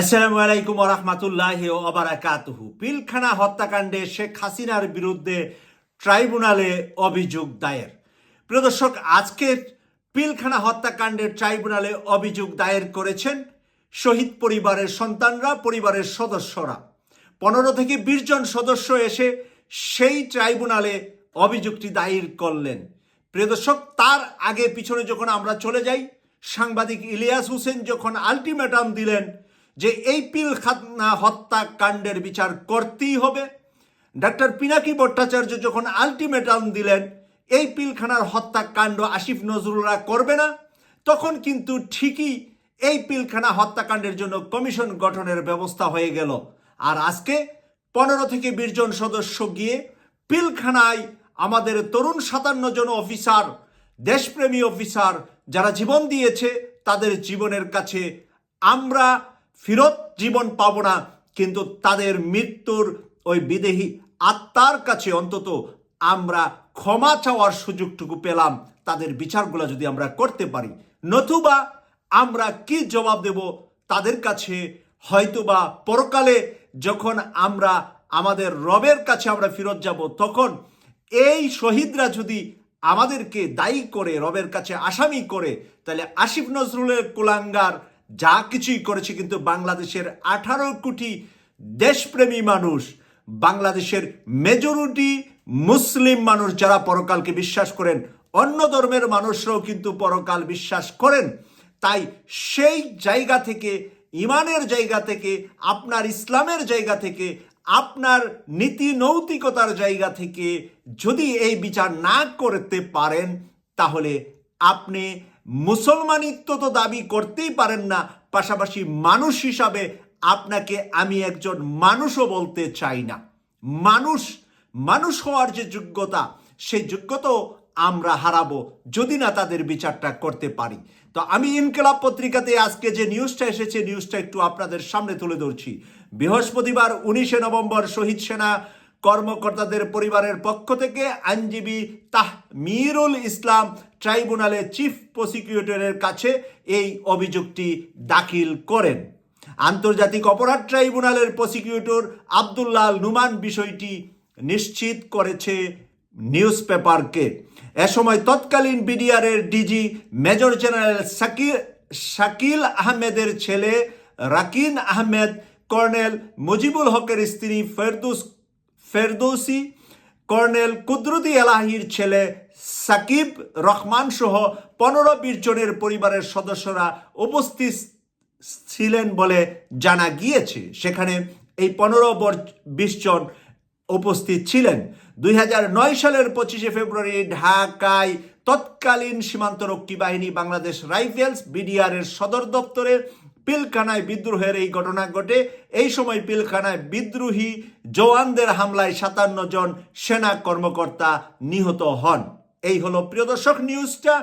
আসসালামু আলাইকুম রহমতুল্লাহ ওবরাকাতুহু পিলখানা হত্যাকাণ্ডে শেখ হাসিনার বিরুদ্ধে ট্রাইব্যুনালে অভিযোগ দায়ের। প্রিয় দর্শক, আজকে পিলখানা হত্যাকাণ্ডের ট্রাইব্যুনালে অভিযোগ দায়ের করেছেন শহীদ পরিবারের সন্তানরা, পরিবারের সদস্যরা। পনেরো থেকে বিশ জন সদস্য এসে সেই ট্রাইব্যুনালে অভিযোগটি দায়ের করলেন। প্রিয় দর্শক, তার আগে পিছনে যখন আমরা চলে যাই, সাংবাদিক ইলিয়াস হোসেন যখন আলটিমেটাম দিলেন যে এই পিলখানা হত্যাকাণ্ডের বিচার করতেই হবে। ডাক্তার পিনাকি ভট্টাচার্য যখন আলটিমেটাম দিলেন, এই পিলখানার হত্যাকাণ্ড আসিফ নজরুলরা করবে না। তখন কিন্তু ঠিকই এই পিলখানা হত্যাকাণ্ডের জন্য কমিশন গঠনের ব্যবস্থা হয়ে গেল। আর আজকে পনেরো থেকে বিশ জন সদস্য গিয়ে পিলখানায় আমাদের তরুণ সাতান্ন জন অফিসার, দেশপ্রেমী অফিসার যারা জীবন দিয়েছে, তাদের জীবনের কাছে আমরা ফিরত জীবন পাবো না, কিন্তু তাদের মৃত্যুর ওই বিদেহী আত্মার কাছে অন্তত আমরা ক্ষমা চাওয়ার সুযোগটুকু পেলাম। তাদের বিচারগুলো যদি আমরা করতে পারি, নতুবা আমরা কি জবাব দেব তাদের কাছে? হয়তোবা পরকালে যখন আমরা আমাদের রবের কাছে আমরা ফিরত যাব, তখন এই শহীদরা যদি আমাদেরকে দায়ী করে, রবের কাছে আসামি করে, তাহলে আসিফ নজরুলের কুলাঙ্গার যা কিছুই করেছে কিন্তু বাংলাদেশের আঠারো কোটি দেশপ্রেমী মানুষ, বাংলাদেশের মেজরিটি মুসলিম মানুষ যারা পরকালকে বিশ্বাস করেন, অন্য ধর্মের মানুষরাও কিন্তু পরকাল বিশ্বাস করেন। তাই সেই জায়গা থেকে, ইমানের জায়গা থেকে, আপনার ইসলামের জায়গা থেকে, আপনার নীতি নৈতিকতার জায়গা থেকে যদি এই বিচার না করতে পারেন, তাহলে আপনি মুসলমানিত্ব তো দাবি করতেই পারেন না, পাশাপাশি মানুষ হিসাবে আপনাকে আমি একজন মানুষও বলতে চাই না। মানুষ মানুষ হওয়ার যে যোগ্যতা, সেই যোগ্যতাও আমরা হারাবো যদি না তাদের বিচারটা করতে পারি। তো আমি ইনকেলাব পত্রিকাতে আজকে যে নিউজটা এসেছে, নিউজটা একটু আপনাদের সামনে তুলে ধরছি। বৃহস্পতিবার উনিশে নভেম্বর শহীদ সেনা কর্মকর্তাদের পরিবারের পক্ষ থেকে আইনজীবী তাহমিরুল ইসলাম ট্রাইব্যুনালে চিফ প্রসিকিউটরের কাছে এই অভিযোগটি দাখিল করেন। আন্তর্জাতিক অপরাধ ট্রাইব্যুনালের প্রসিকিউটর আবদুল্লাহ নুমান বিষয়টি নিশ্চিত করেছে নিউজ পেপারকে এ সময় তৎকালীন বিডিআরের DG major general Shakil Shakil আহমেদের ছেলে রাকিন আহমেদ, কর্নেল মুজিবুল হকের স্ত্রী ফেরদুস, ফেরদৌসি, কর্নেল কুদরতি এলাহির ছেলে সাকিব, রহমান সহ পনেরো বিশ জনের পরিবারের সদস্যরা উপস্থিত ছিলেন বলে জানা গিয়েছে। সেখানে এই পনেরো বিশ জন উপস্থিত ছিলেন। দুই হাজার নয় সালের পঁচিশে ফেব্রুয়ারি ঢাকায় তৎকালীন সীমান্তরক্ষী বাহিনী বাংলাদেশ রাইফেলস বিডিআর এর সদর দপ্তরে পিলখানায় বিদ্রোহের এই ঘটনা ঘটে। এই সময় পিলখানায় বিদ্রোহী জওয়ানদের হামলায় সাতান্ন জন সেনা কর্মকর্তা নিহত হন। এই হলো প্রিয় দর্শক নিউজটা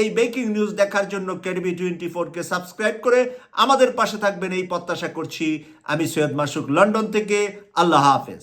এই ব্রেকিং নিউজ দেখার জন্য কেডিবি টোয়েন্টি ফোরকে সাবস্ক্রাইব করে আমাদের পাশে থাকবেন, এই প্রত্যাশা করছি। আমি সৈয়দ মাসুক, লন্ডন থেকে। আল্লাহ হাফেজ।